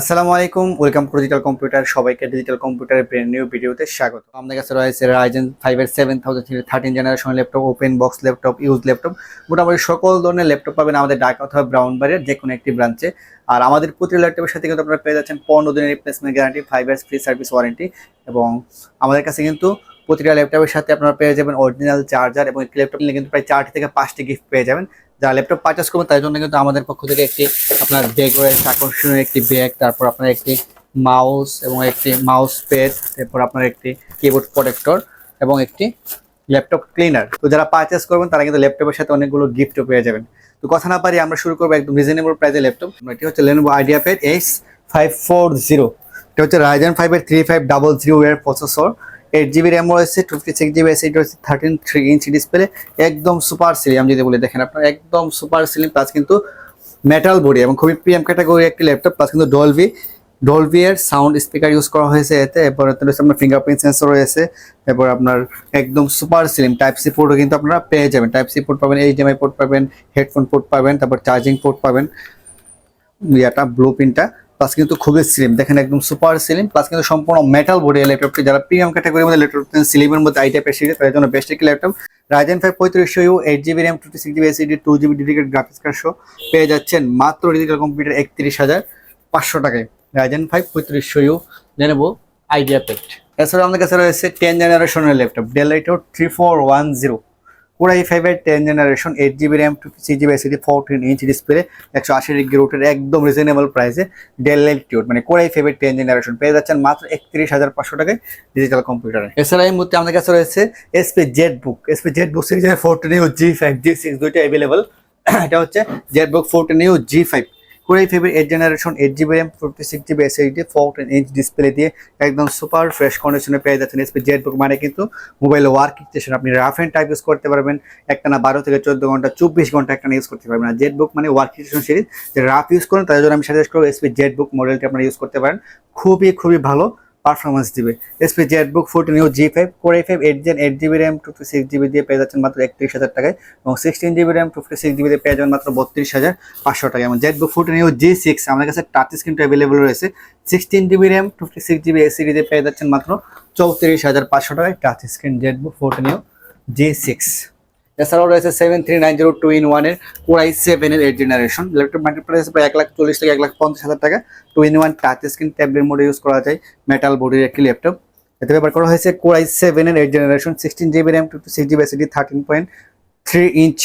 আসসালামু আলাইকুম, welcome to digital computer সবাইকে ডিজিটাল কম্পিউটারের ব্র্যান্ড নিউ ভিডিওতে স্বাগত। আমাদের কাছে রয়েছে রাইজেন ফাইভের seven thousand thirteen generation laptop open box laptop use laptop মোটামুটি সকল ধরনের ল্যাপটপ পাবেন আমাদের ঢাকা অথবা ব্রাউন বারের যে কোনো একটি ব্রাঞ্চে আর আমাদের প্রতি ল্যাপটপের সাথে কিন্তু আপনারা পেয়ে যাচ্ছেন পনেরো দিনের replacement guarantee five years free service warranty এবং আমাদের কাছে কিন্তু প্রতিটা ল্যাপটপের সাথে আপনারা পেয়ে যাবেন অরিজিনাল চার্জার এবং একটি ল্যাপটপ নিলে কিন্তু প্রায় চারটি থেকে পাঁচটি গিফট পেয়ে যাবেন। যারা ল্যাপটপ পারচেস করবেন, তার জন্য কিন্তু আমাদের পক্ষ থেকে একটি আপনার ব্যাগ রয়েছে, আকর্ষণীয় একটি ব্যাগ তারপর আপনার একটি মাউস এবং একটি মাউস প্যাড তারপর আপনার একটি কিবোর্ড প্রোটেক্টর এবং একটি ল্যাপটপ ক্লিনার তো যারা পারচেস করবেন, তারা কিন্তু ল্যাপটপের সাথে অনেকগুলো গিফটও পেয়ে যাবেন। তো কথা না পারি, আমরা শুরু করব একদম রিজনেবল প্রাইসে ল্যাপটপ এটি হচ্ছে Lenovo IdeaPad H five four zero এটা হচ্ছে রাইজেন ফাইভের থ্রি ফাইভ ডাবল জিরো এর প্রসেসর এইট জিবি র্যাম রয়েছে two fifty six GB SSD রয়েছে থার্টিন থ্রি ইঞ্চি ডিসপ্লে একদম সুপার সিলিম যদি বলে দেখেন আপনার, একদম সুপার সিলিম প্লাস কিন্তু মেটাল বডি এবং খুবই প্রিমিয়াম ক্যাটাগরি একটি ল্যাপটপ প্লাস কিন্তু ডলভি ডলভি এর সাউন্ড স্পিকার ইউজ করা হয়েছে এতে, এরপর রয়েছে আপনার ফিঙ্গারপ্রিন্ট সেন্সর রয়েছে, এরপর আপনার একদম সুপার সিলিম টাইপ সি পোর্টও কিন্তু আপনারা পেয়ে যাবেন টাইপ সি পোর্ট পাবেন এইচডিএমআই পোর্ট পাবেন হেডফোন পোর্ট পাবেন, তারপর চার্জিং পোর্ট পাবেন, ইয়াটা ব্লু প্রিন্টটা প্লাস কিন্তু খুবই স্লিম দেখেন একদম সুপার স্লিম প্লাস কিন্তু সম্পূর্ণ মেটাল বডি ল্যাপটপটি যারা প্রিমিয়াম ক্যাটাগরির মধ্যে ল্যাপটপ স্লিমের মধ্যে আই টাইপের সিরিজ তাদের জন্য বেস্ট একটি ল্যাপটপ রাইজেন ফাইভ পঁয়ত্রিশশো U eight GB RAM two six GB SSD two GB dedicate graphics card সহ পেয়ে যাচ্ছেন মাত্র ডিজিটাল কম্পিউটার একত্রিশ হাজার পাঁচশো টাকায়। রাইজেন ফাইভ পঁয়ত্রিশশো ইউ নেব আইডিয়া পেট এছাড়া আমাদের কাছে রয়েছে টেন জেনারেশনের laptop ডেলাইটো three four one zero core i ফাইভের ten generation eight GB RAM two six GB SSD fourteen inch display একশো আশি ডিগ্রি রুটের একদম রিজনেবল প্রাইসে ডেল ল্যাটিটিউড মানে কোরাই ফাইভের টেন জেনারেশন পেয়ে যাচ্ছেন মাত্র একত্রিশ হাজার পাঁচশো টাকায় ডিজিটাল কম্পিউটারে এছাড়া এই মুহূর্তে আমাদের কাছে রয়েছে HP ZBook HP ZBook সিরিজের fourteen U G five G six দুইটা অ্যাভেলেবল এটা হচ্ছে ZBook fourteen U G five core i ফিবির eight generation eight GB RAM fifty six GB SSD fourteen inch display দিয়ে একদম super fresh কন্ডিশনে পেয়ে যাচ্ছেন SP ZBook মানে কিন্তু মোবাইল ওয়ার্ক স্টেশন আপনি রাফ অ্যান্ড টাইপ ইউজ করতে পারবেন। একটানা বারো থেকে চোদ্দ ঘণ্টা, চব্বিশ ঘণ্টা একটানা ইউজ করতে পারবেন। আর জেড বুক মানে workstation series rough use করেন তাদের জন্য আমি সাজেস্ট করব এসপি জেড বুক মডেলটি আপনারা ইউজ করতে পারেন। খুবই খুবই ভালো। পারফরমেন্স দিবে। HP ZBook fourteen U G five core five eight gen eight GB RAM two fifty six GB দিয়ে পেয়ে যাচ্ছেন মাত্র একত্রিশ হাজার টাকায় এবং sixteen GB RAM two fifty six GB দিয়ে পেয়ে যাবেন মাত্র বত্রিশ হাজার পাঁচশো টাকা এবং ZBook fourteen U G six আমাদের কাছে টাচ স্ক্রিনটা অ্যাভেলেবল রয়েছে। Sixteen GB RAM two fifty six GB SSD দিয়ে পেয়ে যাচ্ছেন মাত্র চৌত্রিশ হাজার পাঁচশো টাকায় touch screen ZBook fourteen U G six এছাড়াও রয়েছে seven three nine zero two in ওয়ানের কোরাই সেভেনের eight generation laptop market price প্রায় এক লাখ চল্লিশ থেকে এক লাখ পঞ্চাশ হাজার টাকা। Two in one touch screen tablet মোডে ইউজ করা যায় মেটাল বডির একটি ল্যাপটপ এতে ব্যবহার করা হয়েছে কোরাই সেভেনের eight generation sixteen GB RAM two six GB SSD thirteen point three inch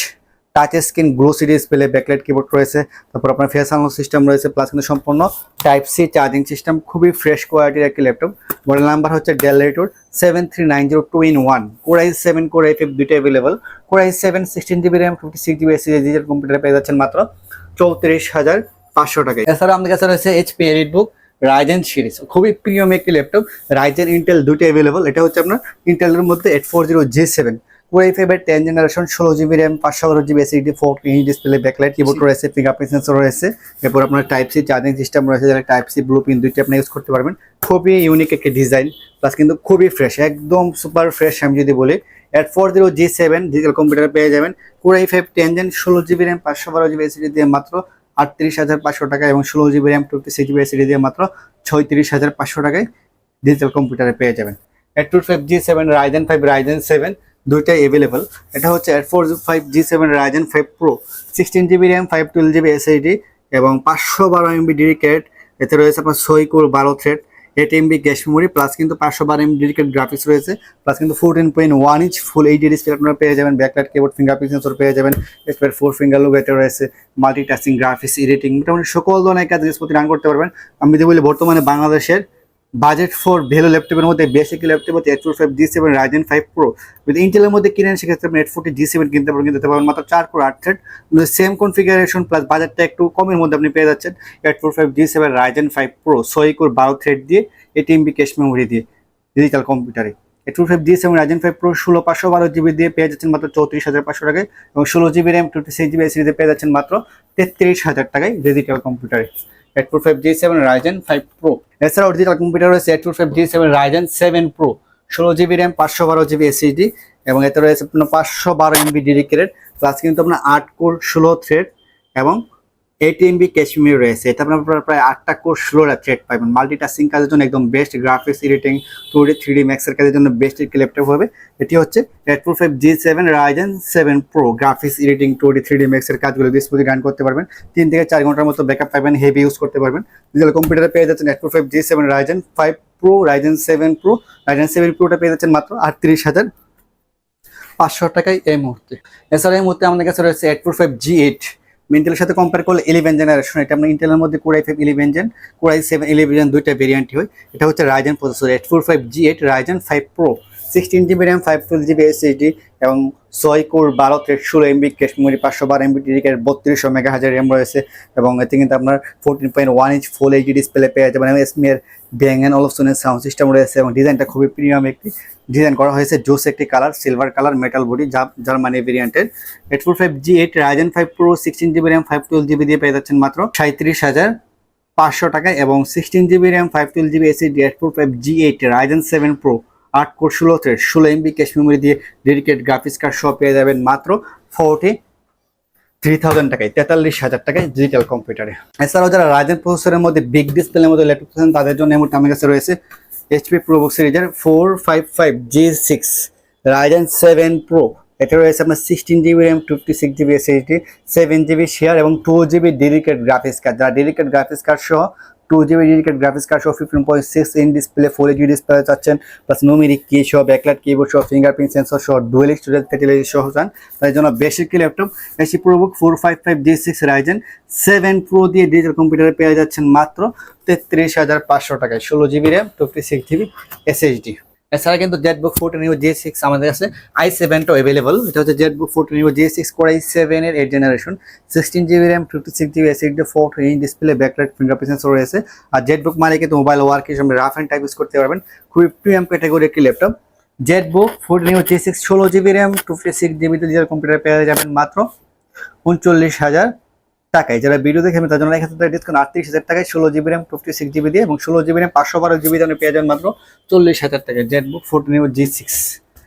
touch screen glossy display backlight keyboard রয়েছে। তারপর আপনার ফেস আনলো সিস্টেম রয়েছে প্লাস কিন্তু সম্পূর্ণ টাইপ সি চার্জিং সিস্টেম খুবই ফ্রেশ কোয়ালিটির একটি ল্যাপটপ মডেল নাম্বার হচ্ছে Dell রেটোর seven three nine zero two in one core i seven core i five দুইটা available core i seven sixteen GB RAM fifty six GB SSD digital computer পেয়ে যাচ্ছেন মাত্র চৌত্রিশ হাজার পাঁচশো টাকায়। এছাড়া আমাদের কাছে রয়েছে HP EliteBook Ryzen series খুবই প্রিমিয়াম একটি ল্যাপটপ রাইজেন ইন্টেল দুটি অ্যাভেলেবল এটা হচ্ছে আপনার ইন্টেলের মধ্যে eight four zero G seven core i ফাইভের টেন জেনারেশন ষোলো জিবি র্যাম পাঁচশো বারো GB SSD four inch display backlight keyboard রয়েছে ফিঙ্গারপ্রিন্ট সেন্সর রয়েছে এরপর আপনার টাইপ সি চার্জিং সিস্টেম রয়েছে যারা টাইপ সি ব্লু পিন দুইটি আপনি ইউজ করতে পারবেন। খুবই ইউনিক একটি ডিজাইন প্লাস কিন্তু খুবই ফ্রেশ একদম সুপার ফ্রেশ আমি যদি বলি। Eight four zero G seven digital computer পেয়ে যাবেন core i five ten gen ষোলো জিবি র্যাম পাঁচশো বারো জিবি এসিডি দিয়ে মাত্র আটত্রিশ হাজার পাঁচশো টাকা এবং ষোলো GB RAM twenty six GB SSD দিয়ে মাত্র ছয়ত্রিশ হাজার পাঁচশো টাকায় ডিজিটাল কম্পিউটারে পেয়ে যাবেন। Eight two five G seven Ryzen five Ryzen seven দুইটাই অ্যাভেলেবল এটা হচ্ছে eight four five G seven Ryzen five pro sixteen GB RAM five twelve GB SSD এবং পাঁচশো বারো এমবি ডিডিকেট এতে রয়েছে আপনার সইকুর বারো thread eight MB cache memory plus কিন্তু পাঁচশো বারো এমবি ডিডিকেট গ্রাফিক্স রয়েছে প্লাস কিন্তু fourteen point one inch full HD display আপনারা পেয়ে যাবেন ব্যাকলাইট কিবোর্ড ফিঙ্গারপ্রিন্ট সেন্সর পেয়ে যাবেন এরপর ফোর ফিঙ্গার লোক এটা রয়েছে মাল্টি টাচিং গ্রাফিক্স এডিটিং মোটামুটি সকল ধরনের কাজ রান করতে পারবেন। আমি যদি বলি বর্তমানে বাংলাদেশের বাজেট ফোর ভ্যালু ল্যাপটপের মধ্যে বেসিক ল্যাপটপ হচ্ছে eight four five G seven Ryzen five pro যদি ইন্টেলের মধ্যে কিনেন, সেক্ষেত্রে আপনি এইট ফোরটি জি সেভেন কিনতে পারবেন কিনতে পারবেন। মাত্র চার কোর আট থ্রেড সেম কনফিগারেশন প্লাস বাজারটা একটু কমের মধ্যে আপনি পেয়ে যাচ্ছেন eight four five G seven Ryzen five pro ছয় কোর বারো থ্রেড দিয়ে এটি এমবি ক্যাশ মেমোরি দিয়ে ডিজিটাল কম্পিউটারে eight four five G seven Ryzen five pro ষোলো পাঁচশো বারো জিবি দিয়ে পেয়ে যাচ্ছেন মাত্র চৌত্রিশ হাজার পাঁচশো টাকায় এবং ষোলো GB RAM twenty six GB SSD দিয়ে পেয়ে যাচ্ছেন মাত্র তেত্রিশ হাজার টাকায় ডিজিটাল কম্পিউটারে eight five G seven Ryzen five pro এছাড়াও ডিজিটাল কম্পিউটার রয়েছে eight four five G seven Ryzen seven pro ষোলো জিবি র্যাম পাঁচশো বারো জিবি এসএসডি এবং এতে রয়েছে আপনার পাঁচশো বারো এমবি ডেডিকেটেড প্লাস কিন্তু আপনার আট কোর ষোলো থ্রেড এবং এইট এমবি ক্যাশমির রয়েছে। এটা আপনার প্রায়- আটটা কোর ষোলো থ্রেড পাবেন। মাল্টিটাস্কিং কাজের জন্য একদম best graphics editing two D three D ম্যাক্সের কাজের জন্য বেস্ট একটি ল্যাপটপ হবে। এটি হচ্ছে four five G seven Ryzen seven pro graphics editing two D three D ম্যাক্সের কাজগুলো স্মুথলি রান করতে পারবেন। তিন থেকে চার ঘণ্টার মতো ব্যাকআপ পাবেন হেভি ইউজ করতে পারবেন। ডিজিটাল কম্পিউটারে পেয়ে যাচ্ছেন four five G seven Ryzen five pro Ryzen seven pro Ryzen seven প্রোটা পেয়ে যাচ্ছেন মাত্র আটত্রিশ হাজার পাঁচশো টাকায় এই মুহূর্তে। এছাড়া এই মুহূর্তে আমাদের কাছে রয়েছে eight four five G eight ইন্টেলের সাথে কম্পেয়ার করলে ইলেভেন জেনারেশন এটা আমরা ইন্টেলের মধ্যে core i five eleven gen core i seven eleven gen দুইটা ভেরিয়েন্টই হয়। এটা হচ্ছে Ryzen processor eight four five G eight Ryzen five pro sixteen GB RAM five twelve GB SSD এবং ছয় কোর বারো থেকে ষোলো এমবি ক্যাশ মেমোরি পাঁচশো বারো এমবি ডিডিকের বত্রিশশো মেগা হাজার র্যাম রয়েছে এবং এতে কিন্তু আপনার fourteen point one inch full HD display পেয়ে যাবেন। এবং এসমিয়ার ব্যাং অ্যান্ড অলফসনের সাউন্ড সিস্টেম রয়েছে এবং ডিজাইনটা খুবই প্রিমিয়াম একটি। ডিজাইন করা হয়েছে জোস একটি colour, silver colour metal body যা জার্মানি ভেরিয়েন্টের eight four five G eight Ryzen five pro sixteen GB RAM five twelve GB দিয়ে পেয়ে যাচ্ছেন মাত্র সাঁত্রিশ হাজার পাঁচশো টাকায় এবং sixteen GB RAM five twelve GB SSD eight four five G eight Ryzen seven pro আট কোর ষোলো ষোলো এমবি ক্যাশ মেমোরি দিয়ে ডেডিকেট গ্রাফিক্স কার্ড সহ পেয়ে যাবেন মাত্র ফোরটি থ্রি থাউজেন্ড টাকায়, তেতাল্লিশ হাজার টাকায় ডিজিটাল কম্পিউটারে এছাড়াও যারা রাজেন প্রসেসরের মধ্যে বিগ ডিসপ্লের মধ্যে ল্যাপটপ তাদের জন্য এমন আমার কাছে রয়েছে এইচপি প্রোবুক সিরিজের four five five G six Ryzen seven pro এটা রয়েছে আপনার sixteen GB RAM fifty six GB SSD seven GB share এবং two GB dedicate graphics card যারা ডেডিকেট গ্রাফিক্স কার্ড সহ two GB dedicate graphics card সহ fifteen point six in display four HD display চাচ্ছেন plus numeric key সহ backlight keyboard সহ fingerprint sensor সহ dual storage facilities সহ চান তাই জন্য বেশি কি laptop HP ProBook four five five D six Ryzen seven pro দিয়ে ডিজিটাল কম্পিউটারে পেয়ে যাচ্ছেন মাত্র তেত্রিশ হাজার পাঁচশো টাকায়। ষোলো GB RAM fifty six GB SSD এছাড়া কিন্তু ZBook fourteen U J six আমাদের কাছে আই সেভেনটাও অ্যাভেলেবল এটা হচ্ছে ZBook fourteen U J six core I সেভেনের eight generation sixteen GB RAM fifty six GB SSD four inch display backlight fingerprint sensor রয়েছে। আর জেড বুক মানে কিন্তু মোবাইল ওয়ার্ক হিসেবে রাফ অ্যান্ড টাইপ ইউজ করতে পারবেন। খুবই প্রিমিয়াম ক্যাটাগরি একটি laptop ZBook fourteen U J six ষোলো GB RAM two fifty six জিবিতে digital computer পেয়ে যাবেন মাত্র উনচল্লিশ হাজার। টাকায় যারা ভিডিও দেখে তার জন্য এখানে ডিসকাউন্ট আটত্রিশ হাজার টাকায় ষোলো GB RAM fifty six GB দিয়ে, এবং ষোলো জিবি র্যাম পাঁচশো বারো জিবি দামে পেয়ে যাবেন মাত্র চল্লিশ হাজার টাকায় ZBook fourteen U G six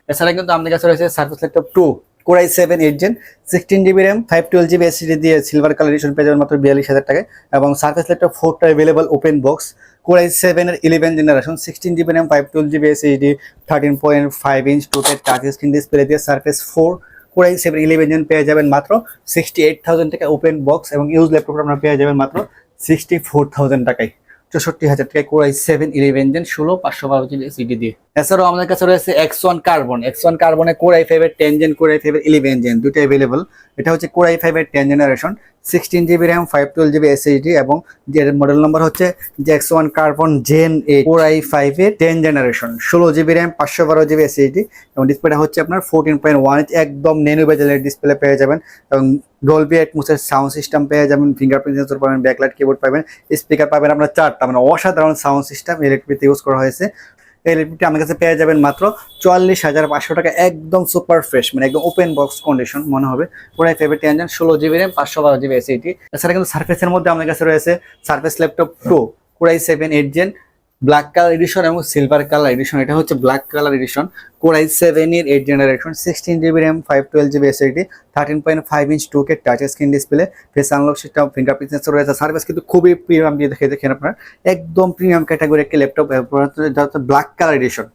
এছাড়া কিন্তু আমাদের কাছে রয়েছে Surface laptop two core i seven eight gen sixteen GB RAM five twelve GB SSD দিয়ে সিলভার কালার এডিশন পেয়ে যাবেন মাত্র বিয়াল্লিশ হাজার টাকায়, এবং সার্ভিস ল্যাপটপ ফোরটা available open box core i সেভেনের eleven generation sixteen GB RAM five twelve GB SSD thirteen point five inch total touch screen display দিয়ে Surface four core i seven eleven পেয়ে যাবেন মাত্র সিক্সটি এইট থাউজেন্ড টাকা open box এবং use laptop আপনারা পেয়ে যাবেন মাত্র সিক্সটি ফোর থাউজেন্ড টাকায়। চৌষট্টি হাজার টাকায় কোরাই সেভেন ইলেভেন জেন ষোলো, পাঁচশো বারো জিবি সিডি দিয়ে। এছাড়াও আমাদের কাছে রয়েছে X one carbon X one কার্বনে core i ফাইভের টেন জেন কোরাই ফাইভের ইলেভেন জেন দুটো অ্যাভেলেবল এটা হচ্ছে কোরাই ফাইভের ten generation sixteen GB RAM five twelve GB SSD এবং যে মডেল নম্বর হচ্ছে যে এক্স ওয়ান কার্বন জেন এ কোরাই ফাইভের টেন জেনারেশন ষোলো জিবি র্যাম পাঁচশো বারো জিবি এসএইচডি এবং ডিসপ্লেটা হচ্ছে আপনার ফোরটিন পয়েন্ট ওয়ান একদম নেনু বেজেলের ডিসপ্লে পেয়ে যাবেন এবং ডলবি অ্যাটমোসের সাউন্ড সিস্টেম পেয়ে যাবেন ফিঙ্গারপ্রিন্ট সেন্সর পাবেন ব্যাকলাইট কিবোর্ড পাবেন স্পিকার পাবেন আপনার চারটা মানে অসাধারণ সাউন্ড সিস্টেম ইলেকট্রিকতে ইউজ করা হয়েছে। এই ল্যাপটপটি আমার কাছে পেয়ে যাবেন মাত্র চুয়াল্লিশ হাজার পাঁচশো টাকা। একদম সুপার ফ্রেশ মানে একদম ওপেন বক্স কন্ডিশন মনে হবে। পুরাই ফেভারিট টেনজন ষোলো জিবি র্যাম পাঁচশো বারো জিবি এসএটি এছাড়া কিন্তু সার্ফেসের মধ্যে আমার কাছে রয়েছে Surface laptop Pro Core i seven eight gen black colour edition এবং সিলভার কালার এডিশন এটা হচ্ছে black colour edition Core i seven এর eight generation sixteen GB RAM five twelve GB SSD thirteen point five inch two K touch screen display face unlock system fingerprint sensor রয়েছে। Service কিন্তু খুবই premium দিয়ে দেখে দেখেন আপনার। একদম premium category একটি laptop black colour edition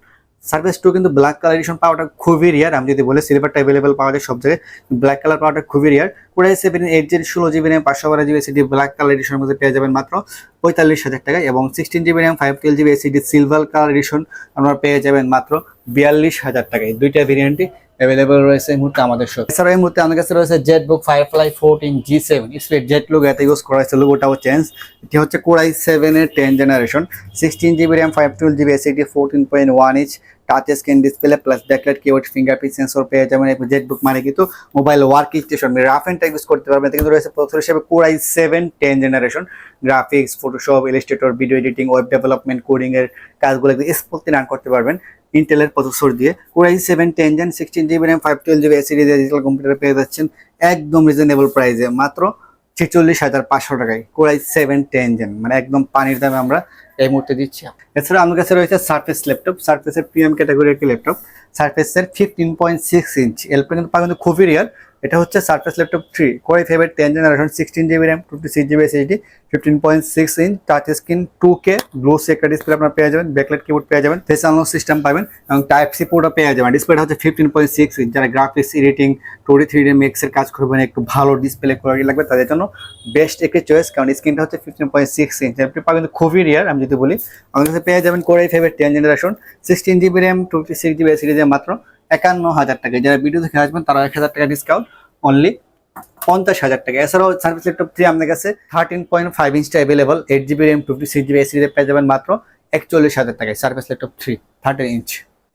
service two কিন্তু ব্ল্যাক কালার এডিশন পাওয়াটা খুবই রিয়ার আমি যদি বলি সিলভারটা অ্যাভেলেবেল পাওয়া যায় সব জায়গায়। ব্ল্যাক কালার পাওয়াটা খুবই rare Core i seven eight GB ষোলো জিবি র্যাম পাঁচশো বারো জিবি এসিডি ব্ল্যাক কালার এডিশনের মধ্যে পেয়ে যাবেন মাত্র পঁয়তাল্লিশ হাজার টাকা এবং sixteen GB RAM five twelve GB SSD silver colour edition আপনারা পেয়ে যাবেন মাত্র বিয়াল্লিশ হাজার টাকায়। দুইটা ভেরিয়েন্টই অ্যাভেলেবল রয়েছে এই মুহূর্তে আমাদের শো এছাড়াও এই মুহূর্তে আমাদের কাছে রয়েছে ZBook Firefly fourteen G seven স্পেড Z look এতে ইউজ করা হয়েছে লোগোটাও চেঞ্জ এটি হচ্ছে কোরাই সেভেনের ten generation sixteen GB RAM five twelve GB SSD fourteen point one inch touch screen display plus backlight keyboard fingerprint sensor পেয়ে যাবেন। ZBook মানে কিন্তু mobile work station rough and type use করতে পারবেন। কিন্তু রয়েছে processor হিসেবে Core i seven ten generation graphics Photoshop Illustrator video editing web development coding এর কাজগুলো স্মুথলি রান করতে পারবেন। ইন্টেলের প্রসেসর দিয়ে। Core i seven ten gen sixteen GB RAM five twelve GB SSD digital computer পেয়ে যাচ্ছেন একদম রিজনেবল প্রাইসে মাত্র ছেচল্লিশ হাজার পাঁচশো টাকায় কোরাই সেভেন টেন জেন মানে একদম পানির দামে আমরা এই মুহূর্তে দিচ্ছি। এছাড়া আমার কাছে রয়েছে সার্ফেস ল্যাপটপ সার্ফেসের প্রিমিয়াম ক্যাটাগরি একটি laptop সার্ফেসের fifteen point six inch LP কিন্তু খুবই রিয়ার এটা হচ্ছে Surface laptop three Core i five ten generation sixteen GB RAM twenty six GB SSD fifteen point six inch touch screen two K blue sector display আপনার পেয়ে যাবেন backlight keyboard পেয়ে যাবেন face unlock system পাবেন এবং type C পোর্টও পেয়ে যাবেন। ডিসপ্লেটা হচ্ছে ফিফটিন পয়েন্ট সিক্স ইঞ্চ যারা graphics editing two D three D মিক্সের কাজ করবেন, একটু ভালো ডিসপ্লে কোয়ালিটি লাগবে, তাদের জন্য বেস্ট একটি চয়েস কারণ স্ক্রিনটা হচ্ছে ফিফটিন পয়েন্ট সিক্স ইঞ্চ আপনি পাবেন খুবই রিয়ার আমি যদি বলি। আমাদের কাছে পেয়ে যাবেন কোরাই ফাইভের ten generation sixteen GB RAM twenty six GB সিরিজে মাত্র। একান্ন হাজার টাকা। যারা ভিডিও দেখে আসবেন, তারা এক হাজার টাকা ডিসকাউন্ট অনলি পঞ্চাশ হাজার টাকা। এছাড়াও সার্ভিস ল্যাপটপ থ্রি আপনার কাছে thirteen point five ইঞ্চটা available eight GB RAM fifty six GB SSD পেয়ে যাবেন মাত্র একচল্লিশ হাজার টাকায় service laptop three thirteen inch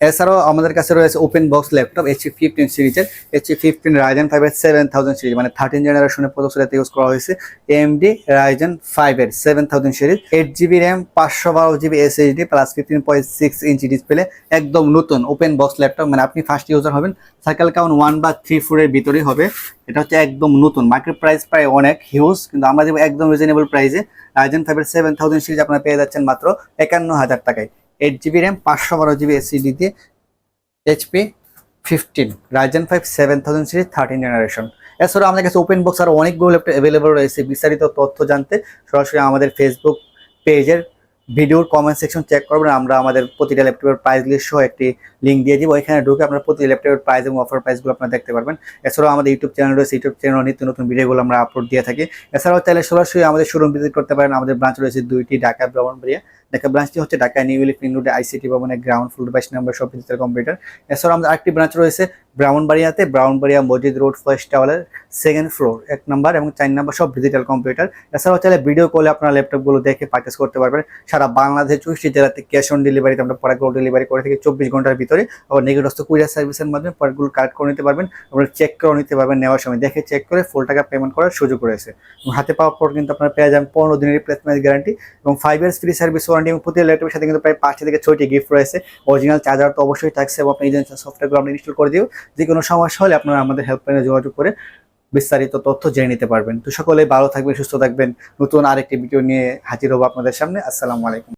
এছাড়াও আমাদের কাছে রয়েছে open box laptop HP fifteen সিরিজের এইচপি ফিফটিন রাইজেন ফাইভের সেভেন থাউজেন্ড সিরিজ মানে থার্টিন জেনারেশনের প্রদর্শনীতে ইউজ করা হয়েছে। এমডি রাইজেন ফাইভের seven thousand series eight GB RAM পাঁচশো বারো GB SSD plus fifteen point six ইঞ্চি ডিসপ্লে একদম নতুন ওপেন বক্স ল্যাপটপ মানে আপনি ফার্স্ট ইউজার হবেন সাইকেল কাউন্ট ওয়ান বা থ্রি ফোরের ভিতরেই হবে। এটা হচ্ছে একদম নতুন মার্কেট প্রাইস প্রায় অনেক হিউজ কিন্তু আমরা দেবো একদম রিজনেবল প্রাইসে রাইজেন ফাইভের সেভেন থাউজেন্ড সিরিজ আপনারা পেয়ে যাচ্ছেন মাত্র একান্ন হাজার টাকায়। এইট জিবি র্যাম পাঁচশো বারো জিবি এসিডি দিয়ে HP fifteen Ryzen five seven thousand series thirteen generation এছাড়াও আমাদের কাছে ওপেন বক্স আরও অনেকগুলো ল্যাপটপ অ্যাভেলেবল রয়েছে। বিস্তারিত তথ্য জানতে সরাসরি আমাদের ফেসবুক পেজের ভিডিওর কমেন্ট সেকশন চেক করবেন, আমরা আমাদের প্রতিটা ল্যাপটপের প্রাইস লিস্ট সহ একটি লিঙ্ক দিয়ে দিব। এখানে ঢুকে আপনার প্রতি ল্যাপটপের প্রাইস এবং অফার প্রাইসগুলো আপনারা দেখতে পারবেন। এছাড়াও আমাদের ইউটিউব চ্যানেল রয়েছে ইউটিউব চ্যানেল নিত্য নতুন ভিডিওগুলো আমরা আপলোড দিয়ে থাকি। এছাড়াও চাইলে সরাসরি আমাদের শোরুম ভিজিট করতে পারেন। আমাদের ব্রাঞ্চ রয়েছে দুইটি, ঢাকা, ব্রাহ্মণবাড়িয়া। ঢাকা ব্রাঞ্চটি হচ্ছে ঢাকা নিউ ইলিফিন রোডে আইসিটি ভবনের গ্রাউন্ড ফ্লোর বাইশ নম্বর সব ডিজিটাল কম্পিউটার এছাড়াও আমাদের আরেকটি ব্রাঞ্চ রয়েছে ব্রাহ্মণবাড়িয়াতে, ব্রাহ্মণবাড়িয়া মসজিদ রোড ফার্স্ট টাওয়ারের সেকেন্ড ফ্লোর এক নাম্বার এবং চার নাম্বার সব ডিজিটাল কম্পিউটার এছাড়াও চাইলে ভিডিও কলে আপনারা ল্যাপটপগুলো দেখে পারচেস করতে পারবেন। সারা বাংলাদেশের চৌষট্টি জেলাতে ক্যাশ অন ডেলিভারিতে আমরা প্রোডাক্টগুলো ডেলিভারি করে থাকি চব্বিশ ঘণ্টার ভিতরে। আবার নিকটস্থ কুরিয়ার সার্ভিসের মাধ্যমে প্রোডাক্টগুলো কালেক্ট করে নিতে পারবেন, আপনারা চেক করে নিতে পারবেন, নেওয়ার সময়। দেখে চেক করে ফুল টাকা পেমেন্ট করার সুযোগ রয়েছে। হাতে পাওয়ার পর কিন্তু আপনারা পেয়ে যাবেন পনেরো দিনের রিপ্লেসমেন্ট গ্যারান্টি এবং five years free service warranty এবং প্রতি ল্যাপটপের সাথে কিন্তু প্রায় পাঁচটি থেকে ছয়টি গিফট রয়েছে। অরিজিনাল চার্জার তো অবশ্যই থাকছে এবং আপনি এই সফটওয়্যারগুলো আপনি ইনস্টল করে দিও যে কোনো সমস্যা হলে আপনারা আমাদের হেল্পলাইনে যোগাযোগ করে বিস্তারিত তথ্য জেনে নিতে পারবেন। তো সকলে ভালো থাকবেন, সুস্থ থাকবেন। নতুন আরেকটি ভিডিও নিয়ে হাজির হব আপনাদের সামনে। আসসালামু আলাইকুম।